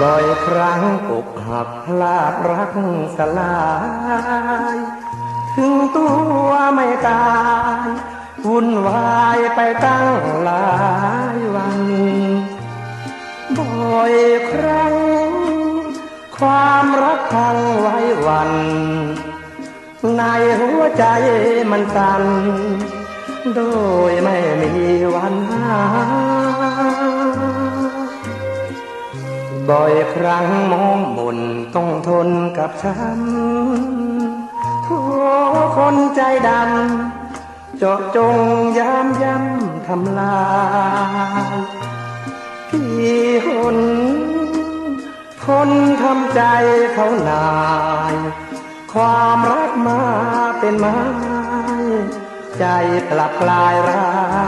บ่อยครั้งอกหักพลาดรักสลาย ถึงตัวไม่ตายวุ่นวายไปตั้งหลายวัน บ่อยครั้ง ความรักพังไว้วัน ในหัวใจมันสั่นโดยไม่มีวันหา บ่อยครั้งมองมนต้องทนกับฉันทั่วคนใจดำเจาะจงยามย้ำทำลายพี่หนทนทำใจเขานาย ความรักมาเป็นไม้ใจกลับกลายร้าย